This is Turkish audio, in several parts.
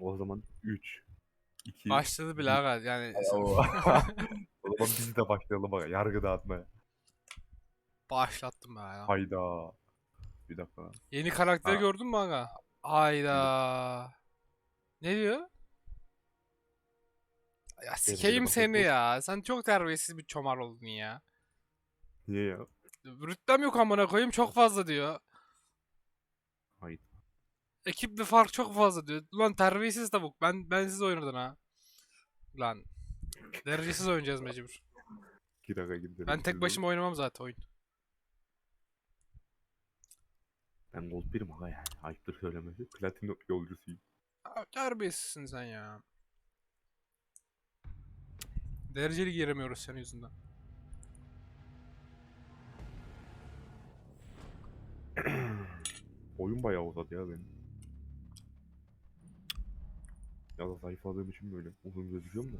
O zaman 3 2 Başladı bile aga yani O zaman biz de başlayalım bak yargı dağıtmaya. başlattım ben ya. Hayda. Bir dakika. Yeni karakteri Ha. gördün mü aga? Hayda. Ne diyor? Ya sikeyim bakayım, seni ya. Sen çok terbiyesiz bir çomar oldun ya. Niye ya? Rütbem yok amına koyayım çok fazla diyor. Hayır. Ekiple fark çok fazla diyor. Ulan terbiyesiz tavuk. Ben ben siz oynadın ha. Lan. Derecesiz oynayacağız mecbur. Ben tek başıma oynamam zaten oyun. Ben gold birim aga yani. Ayıptır söylemesi. Platin yolcusuyum. Aa, Terbiyesizsin sen ya. Dereceli giremiyoruz senin yüzünden. Oyun bayağı uzadı ya benim. Ya da zayıfladığım için böyle uzun gözüküyorum da.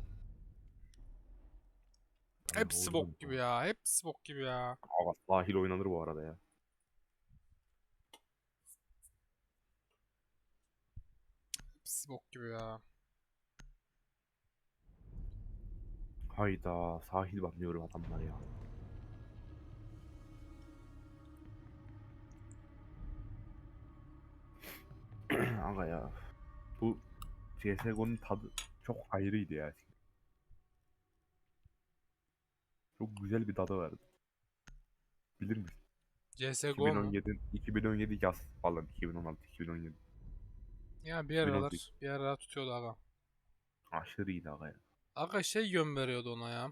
Ben Hepsi bok gibi ya. Hepsi bok gibi ya. Ama sahil oynanır bu arada ya. Hepsi bok gibi ya. Hayda sahil banlıyorum adamlar ya. Aga ya. Bu CSGO'nun tadı çok ayrıydı ya. Çok güzel bir tadı vardı. Bilir misin? CSGO mu? 2017, 2017 yaz falan 2016 2017. Ya bir aralar, 2018. bir aralar tutuyordu aga. Aşırı iyiydi aga ya. Aga şey yön veriyordu ona ya.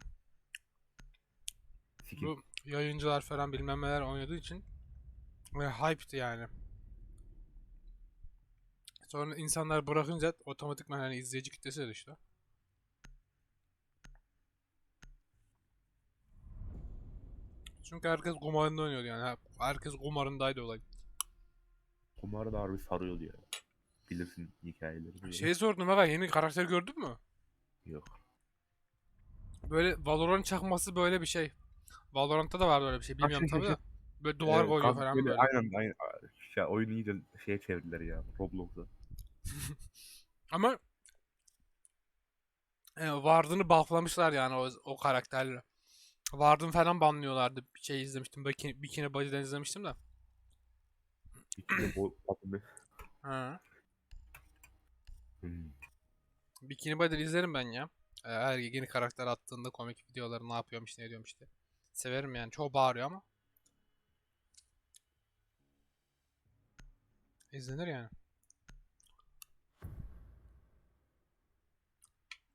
Sikim. Bu yayıncılar falan bilmem neler oynadığı için ve hype'tı yani. Sonra insanlar bırakınca otomatikman hani izleyici kitlesi de düştü. Çünkü herkes kumarında oynuyordu yani. Herkes kumarındaydı olay. Kumar da harbi sarıyordu ya. Bilirsin hikayeleri. böyle. Şey sordum aga yeni karakter gördün mü? Yok. Böyle Valorant çakması böyle bir şey. Valorant'ta da vardı öyle bir şey. Bilmiyorum şey, tabii şey, de. Böyle duvar Ee, koyuyor falan böyle. Aynen aynen. Ya, oyunu iyice şeye çevirdiler ya Roblox'a. Ama e, Vardın'ı bufflamışlar yani o, o karakterle. Vardın falan banlıyorlardı. Bir şey izlemiştim. Bikini, Bikini Body'den izlemiştim de. Bol tatlı. Ha. Hmm. Bikini Body'den izlerim ben ya. E, Her yeni karakter attığında komik videoları ne yapıyormuş ne ediyormuş işte. Severim yani. Çok bağırıyor ama. İzlenir yani.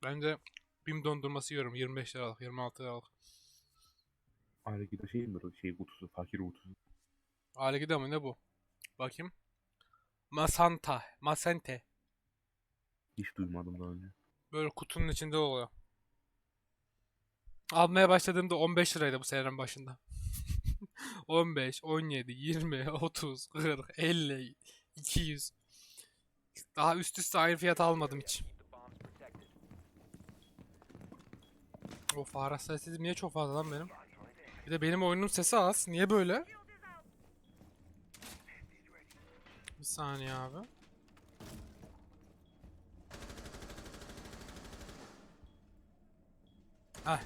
Ben de BİM dondurması yiyorum. 25 liralık, 26 liralık. Aile gibi şey mi o şey kutusu, fakir kutusu. Gidiyor mu ne bu? Bakayım. Masanta. Masente. Hiç duymadım daha önce. Böyle kutunun içinde oluyor. Almaya başladığımda 15 liraydı bu senenin başında. 15, 17, 20, 30, 40, 50, 200. Daha üst üste aynı fiyat almadım hiç. O fare sesi niye çok fazla lan benim? Bir de benim oyunun sesi az. Niye böyle? Bir saniye abi. Heh.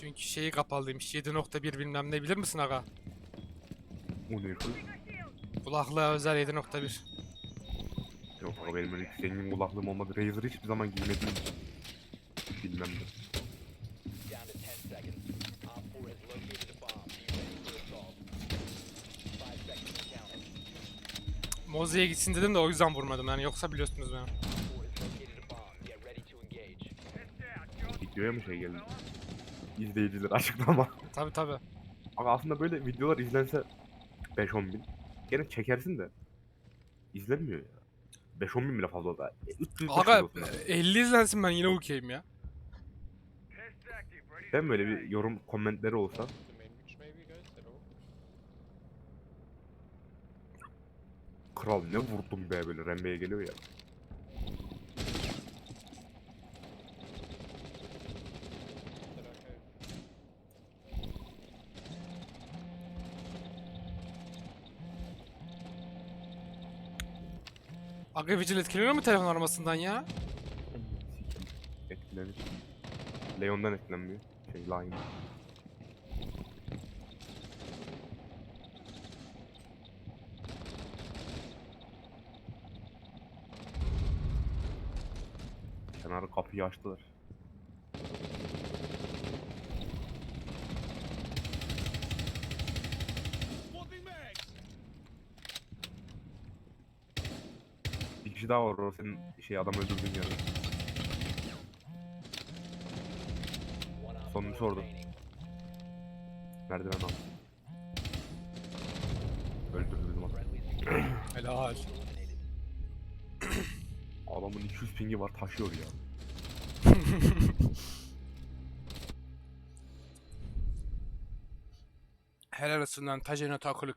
Çünkü şeyi kapalıymış. 7.1 bilmem ne bilir misin aga? O ne? Kulaklığa özel 7.1. Yok ama benim öyle zengin kulaklığım olmadı. Razer hiçbir zaman giymedim. Bilmem de. Down to 10 seconds. Op 4 has located a bomb. Be ready for assault. 5 seconds to count. Mozi'ye gitsin dedim de o yüzden vurmadım yani yoksa biliyorsunuz beni. Op 4 has located a bomb. Get ready to engage. Videoya mı şey geldi? İzleyiciler açıklama. Tabi tabi. Ama aslında böyle videolar izlense 5-10 bin. Gene çekersin de. İzlenmiyor ya. 5-10 bin bile fazla da. E, 300 Aga olsun abi. 50 izlensin ben yine okeyim ya. Ben böyle bir yorum komentleri olsa Kral ne vurdum be böyle Rembe'ye geliyor ya. Aga Vigil etkileniyor mu telefon armasından ya? Etkilenir. Leon'dan etkilenmiyor. Şey Lion. Kenarı kapıyı açtılar. Bir kişi daha var o senin şey adam öldürdüğün yerde. Sonuncusu orada. Merdiven altı. Öldürdü bizim adam. Helal. Adamın 200 pingi var taşıyor ya. Helal olsun lan Tajeno Takuluk.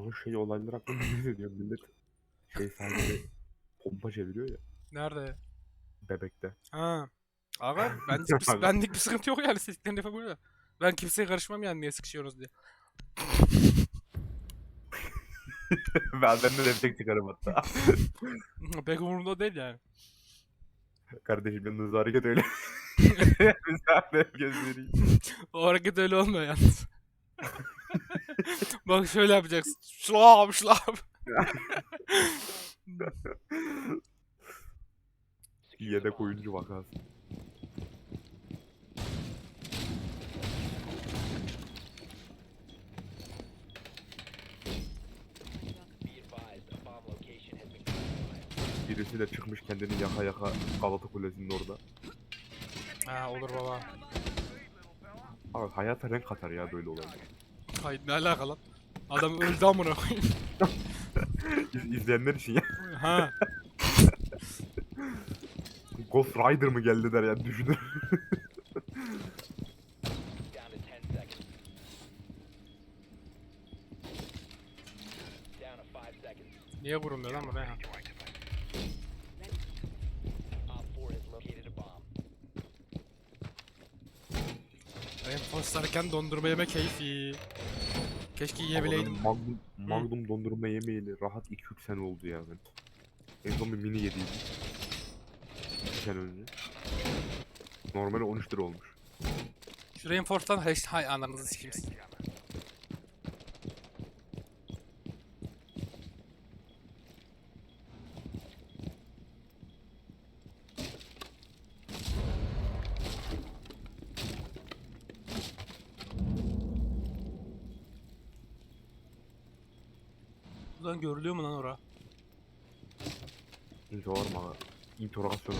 Ama şey olaylar hakkında ne diyor millet? Şey sadece pompa çeviriyor ya Nerede? bebekte. Ha. Aga bendik bir, bendik bir sıkıntı yok yani istediklerini yapabiliyor. Ben kimseye karışmam yani niye sıkışıyoruz diye. ben ben de destek çıkarım hatta. Pek umurumda değil yani. Kardeşim yalnız hareket öyle. Biz de gözleri. O hareket öyle olmuyor yalnız. Bak şöyle yapacaksın. Şlap şlap. Yedek oyuncu vakası. Birisi de çıkmış kendini yaka yaka Galata Kulesi'nin orada. Ha olur baba. Abi hayata renk katar ya böyle olaylar. Hayır ne alaka lan? Adam öldü amına koyayım. İz, izleyenler için ya. ha. Ghost Rider mı geldi der ya düşünür. Down to 10 seconds. Down to 5 seconds. Niye vurulmuyor lan buraya? Op 4 has located a bomb. Reinforce'larken dondurma yeme keyfi. Keşke yiyebileydim. Magnum, Magnum dondurma yemeyeli rahat 2-3 sene oldu ya ben. En son bir mini yediydim. 2 sene önce. Normali 13 lira olmuş. Şu Reinforce'dan hash hay ananızı sikeyim. siz. Buradan görülüyor mu lan ora? Aga? İnterrogasyonu.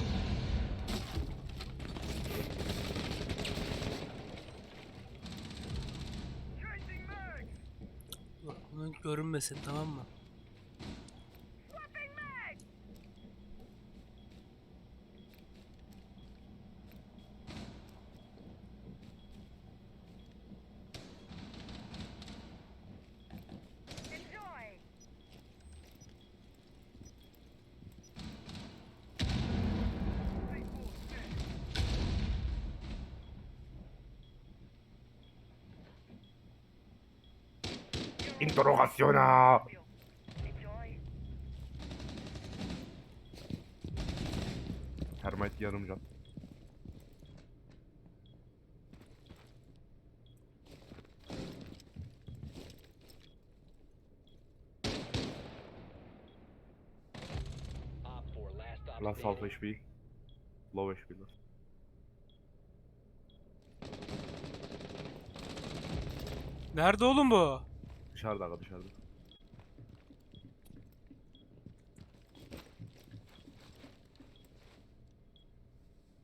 Bak bunun görünmesin tamam mı? İnterrogasyona! Termite yarım can. Op 4 last half. HP. Low HP last. Nerede oğlum bu? Dışarıda aga dışarıda.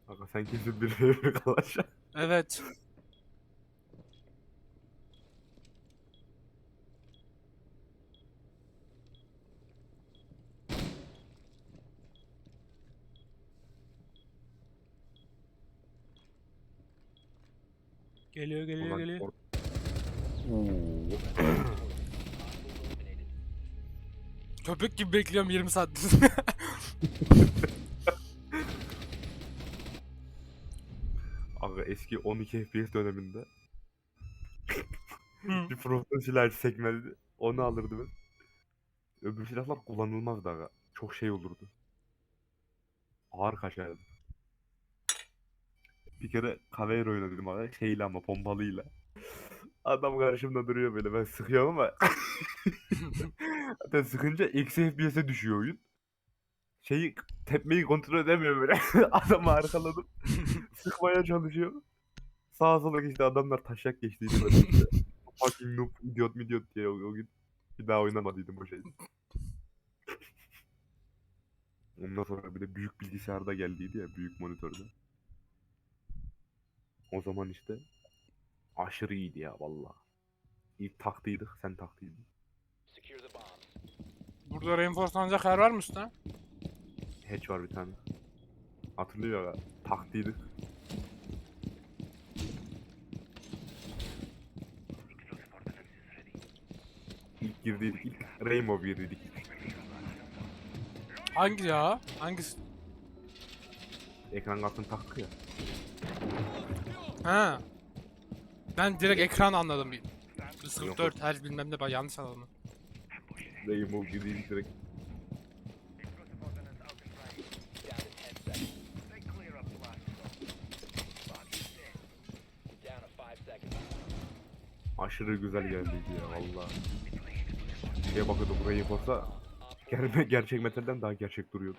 Aga sen kesin bir bir kalaş. Evet. Geliyor geliyor Ulan geliyor. Oo. Köpek gibi bekliyorum 20 saattir. Aga eski 12 FPS döneminde bir profesyonel sekmezdi. Onu alırdı ben. Öbür silahlar kullanılmazdı aga. Çok şey olurdu. Ağır kaçardı. Bir kere Caveira oynadım aga. Şeyle ama pompalıyla. Adam karşımda duruyor böyle ben sıkıyorum ama Zaten sıkınca eksi FPS'e düşüyor oyun. Şeyi tepmeyi kontrol edemiyor böyle. Adamı arkaladım. Sıkmaya çalışıyor. Sağa sola geçti adamlar taşak işte. Fucking noob, idiot idiot diye o, o gün. Bir daha oynamadıydım o şeyi. Ondan sonra bir de büyük bilgisayarda geldiydi ya büyük monitörde. O zaman işte aşırı iyiydi ya valla. İlk taktıydık sen taktıydın. Burada reinforcelanacak yer var mı üstte? Hatch var bir tane. Hatırlıyor ya. Taktıydık. İlk girdiydik. ilk Rainbow girdiydik. Hangi ya? Hangisi? Ekran kartını taktık ya. Ha. Ben direkt ekran anladım. 144 her bilmem ne ben yanlış anladım. Rainbow girdiydik direkt. Down to 10 seconds. Down to 5 seconds. Aşırı güzel geldiydi ya valla. Şeye bakıyordum burayı yapasa ger gerçek metalden daha gerçek duruyordu.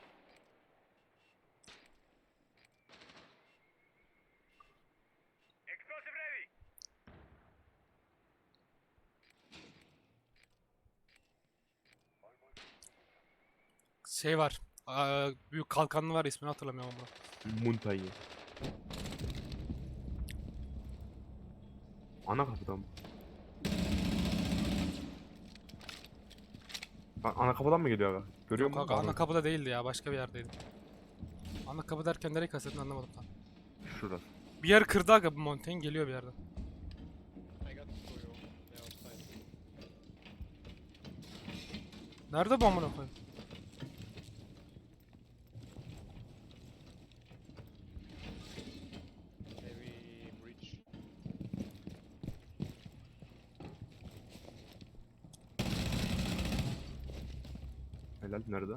Şey var. aa, büyük kalkanlı var ismini hatırlamıyorum ama. Muntayı. Ana kapıdan mı? A- Ana kapıdan mı geliyor aga? Görüyor Yok musun? ana kapıda değildi ya başka bir yerdeydi. Ana kapı derken nereye kastettin anlamadım tam. Şurası. Bir yer kırdı aga bu Montaigne geliyor bir yerden. Nerede bu amına koyayım? Helal nerede?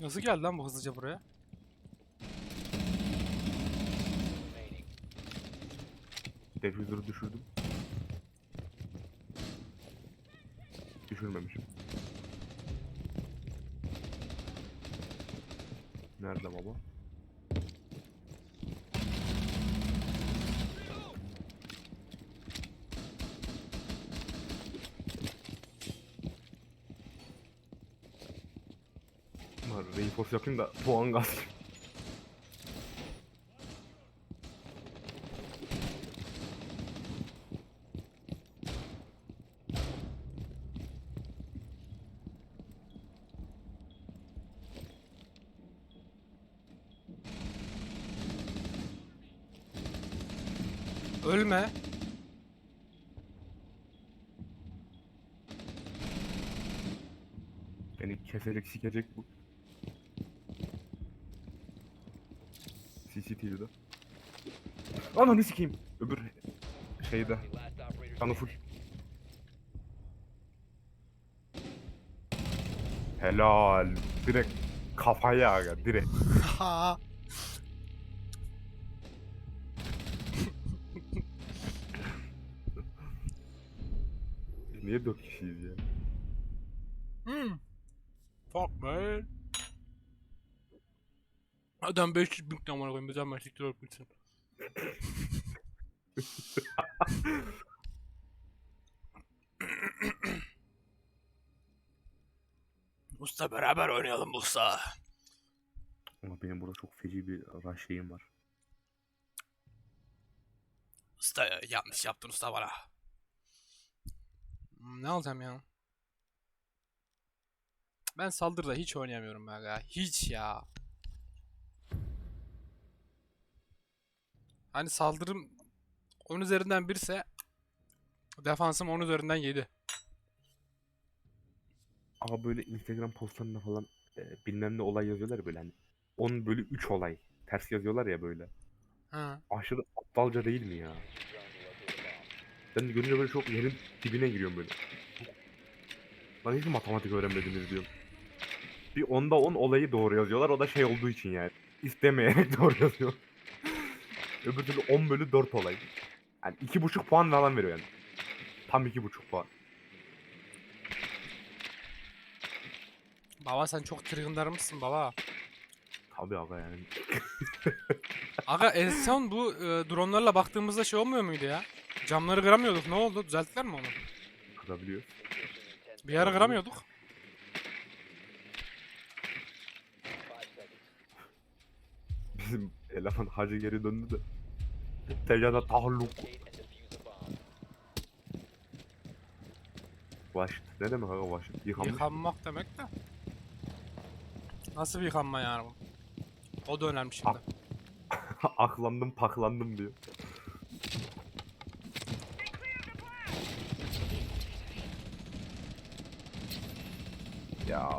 Nasıl geldi lan bu hızlıca buraya? Defuser'ı düşürdüm. Düşürmemişim. Nerede baba? Reinforce yapayım da puan gaz. Ölme. Beni keserek sikecek bu. CCTV'de. Ananı sikeyim. Öbür şeyde. Canı full. Helal. Direkt kafaya aga direkt. Ha. Niye dört kişiyiz ya? Hmm. Fuck man. Adam 500 bin amına koyayım bizden ben siktir olup gitsin. Usta beraber oynayalım usta. Ama benim burada çok feci bir şeyim var. Usta ya, yanlış yaptın usta bana. Hmm, Ne alacağım ya? Ben saldırıda hiç oynayamıyorum ben ya. Hiç ya. Hani saldırım 10 üzerinden birse Defansım 10 üzerinden 7. Ama böyle Instagram postlarında falan e, bilmem ne olay yazıyorlar ya böyle hani 10 bölü 3 olay. Ters yazıyorlar ya böyle. Ha. Aşırı aptalca değil mi ya? Ben de görünce böyle çok yerin dibine giriyorum böyle. Lan hiç matematik öğrenmediniz diyorum. Bir onda 10 olayı doğru yazıyorlar. O da şey olduğu için yani. İstemeyerek doğru yazıyor. Öbür türlü 10 bölü 4 olay. Yani 2,5 puan falan veriyor yani. Tam 2,5 puan. Baba sen çok trigındarmışsın baba. Tabii aga yani. Aga en son bu e, dronlarla baktığımızda şey olmuyor muydu ya? Camları kıramıyorduk. Ne oldu? Düzelttiler mi onu? Kırabiliyor. Bir ara kıramıyorduk. Bizim eleman hacı geri döndü de. Tecada tahalluk. Locate and defuse a bomb. Vaşt. Ne demek aga vaşt? Yıkanmış. Yıkanmak demek de. Nasıl bir yıkanma yani bu? O da önemli şimdi. Ah. Aklandım paklandım diyor. Ya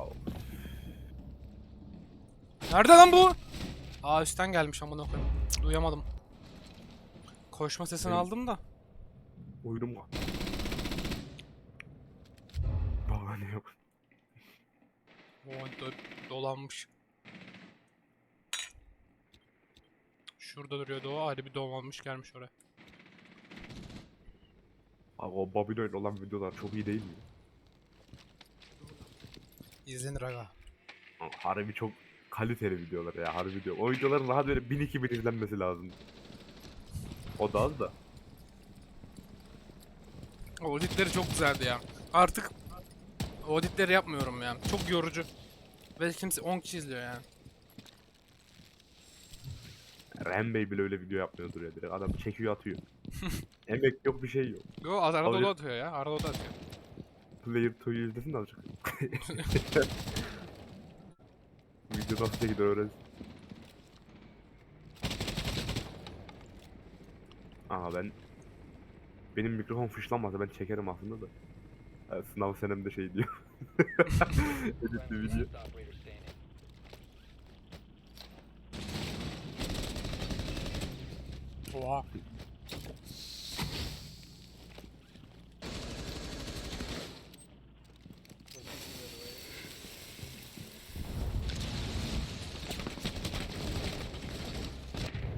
Nerede lan bu? Aa üstten gelmiş amına koyayım. Duyamadım. Koşma sesini Benim- aldım da. oyunum var. Bahane yok. O do- dolanmış. Şurada duruyordu o. Hadi bir dolanmış gelmiş oraya. Abi o Babylon olan videolar çok iyi değil mi? İzlenir aga. Harbi çok kaliteli videolar ya harbi diyor. O videoların rahat böyle 1000-2000 izlenmesi lazım. O da az da. O editleri çok güzeldi ya. Artık o editleri yapmıyorum ya. Çok yorucu. Ve kimse 10 kişi izliyor yani. Ren Bey bile öyle video yapmıyordur ya direkt. Adam çekiyor atıyor. Emek yok bir şey yok. Yo da atıyor ya. Arada da atıyor. Player 2'yu izlesin de azıcık. Video nasıl çekilir öğrensin. Aa ben benim mikrofon fışlanmasa ben çekerim aslında da. Evet, sınav senemde şey diyor. Editli video. Oha.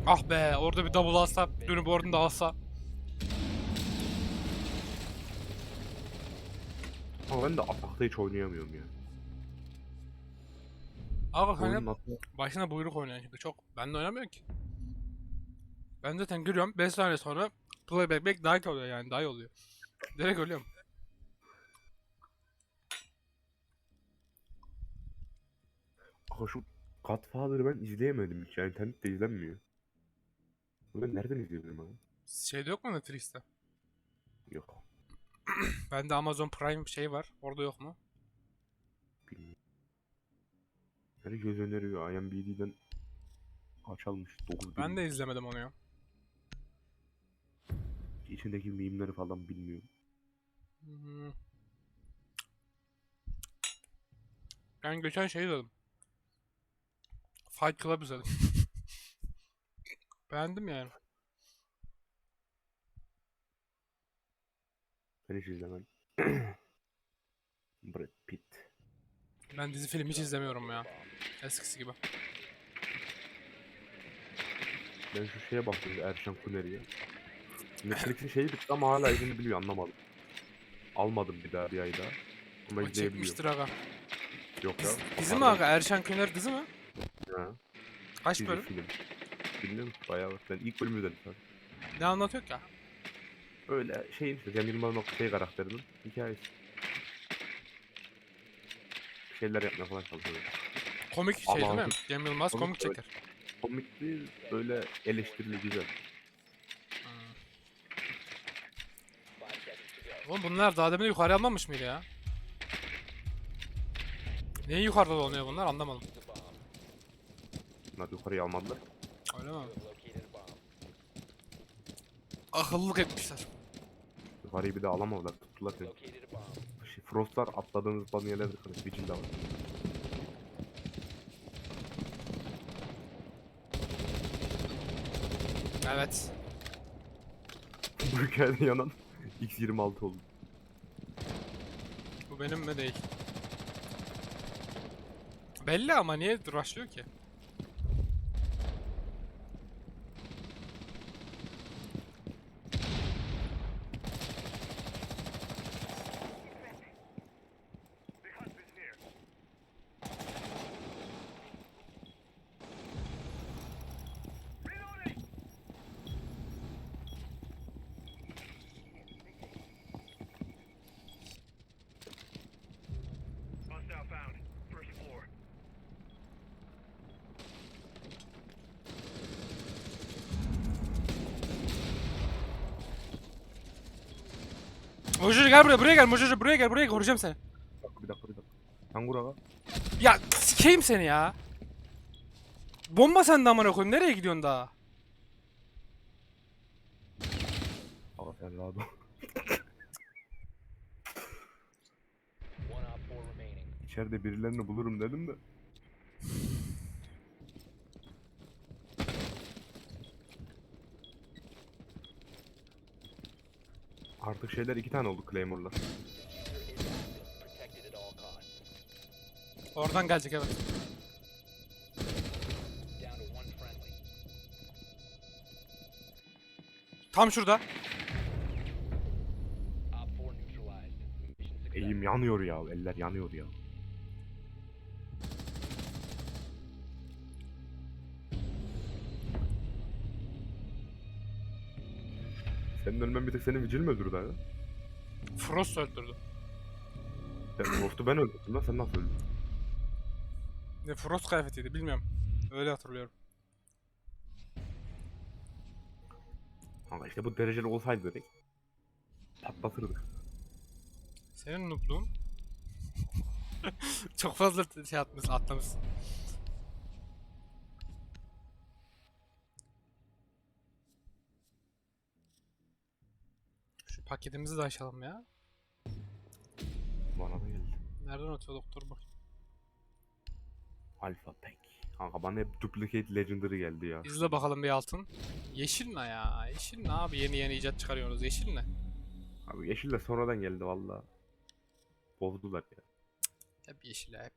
Ah be orada bir double alsa, dönüp oradan da alsa. Ama ben de atakta hiç oynayamıyorum ya. Abi hani başına buyruk oynayan şimdi çok. Ben de oynamıyorum ki. Ben zaten giriyorum 5 saniye sonra playback back die oluyor yani die oluyor. Direkt ölüyorum. Aga şu Godfather'ı ben izleyemedim hiç. Yani internette izlenmiyor. Ben nereden izleyebilirim abi? Şeyde yok mu Netflix'te? Yok. Bende Amazon Prime şey var. Orada yok mu? Bilmiyorum. Herkes öneriyor. IMDb'den kaç almış? 9 Ben de izlemedim onu ya. İçindeki mimleri falan bilmiyorum. Hmm. Ben geçen şey dedim. Fight Club izledim. Beğendim yani. Ben hiç izlemem. Brad Pitt. Ben dizi film hiç izlemiyorum ya. Eskisi gibi. Ben şu şeye baktım Erşan Kuneri'ye. Netflix'in şeyi bitti ama hala izini biliyor anlamadım. Almadım bir daha bir ay daha. Ama O çekmiştir aga. Yok ya. Dizi, mi aga? Erşen Köner dizi mi? Ha, Kaç bölüm? film. Bilmiyorum bayağı var. Ben ilk bölümü izledim zaten. Ne anlatıyor ki? Öyle şeyin işte Cem Yılmaz'ın o şey karakterinin hikayesi. Bir şeyler yapmaya falan çalışıyor. Komik şey değil mi? Ama- Cem Yılmaz Komik, komik çeker. Komik değil, böyle eleştirili güzel. Oğlum bunlar daha demin yukarı almamış mıydı ya? Niye yukarıda dolanıyor bunlar anlamadım. Bunlar yukarıya almadılar. Öyle mi? Akıllılık etmişler. Yukarıyı bir de alamadılar. Tuttular seni. Şey, Frostlar atladığınız bazı yerlerde kalır. Vigil de var. Evet. Bu hikayede yanan X26 oldu. Bu benim mi değil. Belli ama niye rushlıyor ki? Mojojo gel buraya buraya gel Mojojo buraya gel buraya gel koruyacağım seni. Bir dakika bir dakika bir dakika. Sen kur aga. Ya sikeyim seni ya. Bomba sende amına koyayım nereye gidiyorsun daha? Aga sen rahat ol. One op 4 remaining. İçeride birilerini bulurum dedim de. Artık şeyler iki tane oldu costs. Oradan gelecek evet. Tam şurada. Op 4 neutralized. Mission success. Eğim yanıyor ya, eller yanıyor ya. Bir tek senin Vigil mi öldürdü abi? Frost öldürdü. Ben Frost'u ben öldürdüm lan sen nasıl öldün? Ne Frost kıyafetiydi bilmiyorum. Öyle hatırlıyorum. Kanka işte bu dereceli olsaydı direkt patlatırdık. Senin noobluğun. Çok fazla şey atmış, atlamışsın. Paketimizi de açalım ya. Bana da geldi. Nereden atıyor doktor bak. Alpha Pack. Kanka bana hep Duplicate Legendary geldi ya. İzle bakalım bir altın. Yeşil ne ya? Yeşil ne abi? Yeni yeni icat çıkarıyorsunuz. Yeşil ne? Abi yeşil de sonradan geldi valla. Bozdular ya. Hep yeşil hep.